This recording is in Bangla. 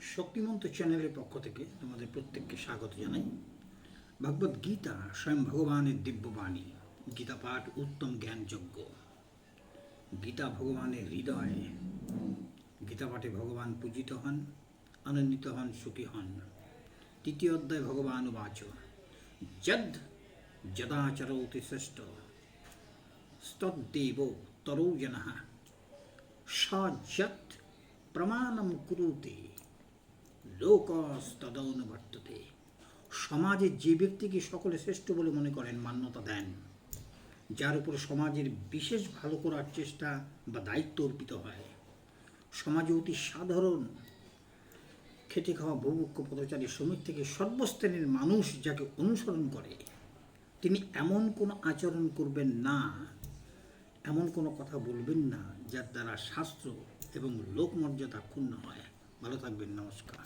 শক্তিমন্ত চ্যানেলের পক্ষ থেকে তোমাদের প্রত্যেককে স্বাগত জানাই। ভগবত গীতা স্বয়ং ভগবানের দিব্যবাণী, গীতা পাঠ উত্তম জ্ঞানযোগ্য। গীতা ভগবানের হৃদয়, গীতা পাঠে ভগবান পূজিত হন, আনন্দিত হন, সুখী হন। তৃতীয় অধ্যায় ভগবান বাচ যদ যদাচরৌতি শ্রেষ্ঠ, স্তদ্দেব তরৌ জনঃ সাজ্যত প্রমাণম কুরুতে। লোকস্তদনুবর্ততে। সমাজে যে ব্যক্তিকে সকলে শ্রেষ্ঠ বলে মনে করেন মান্যতা দেন, যার উপর সমাজের বিশেষ ভালো করার চেষ্টা বা দায়িত্ব অর্পিত হয়। সমাজে অতি সাধারণ খেটে খাওয়া বহুমুখ্য পদচারী শ্রমিক থেকে সর্বশ্রেণীর মানুষ যাকে অনুসরণ করে, তিনি এমন কোনো আচরণ করবেন না, এমন কোনো কথা বলবেন না যার দ্বারা শাস্ত্র এবং লোকমর্যাদা ক্ষুণ্ণ হয়। ভালো থাকবেন নমস্কার।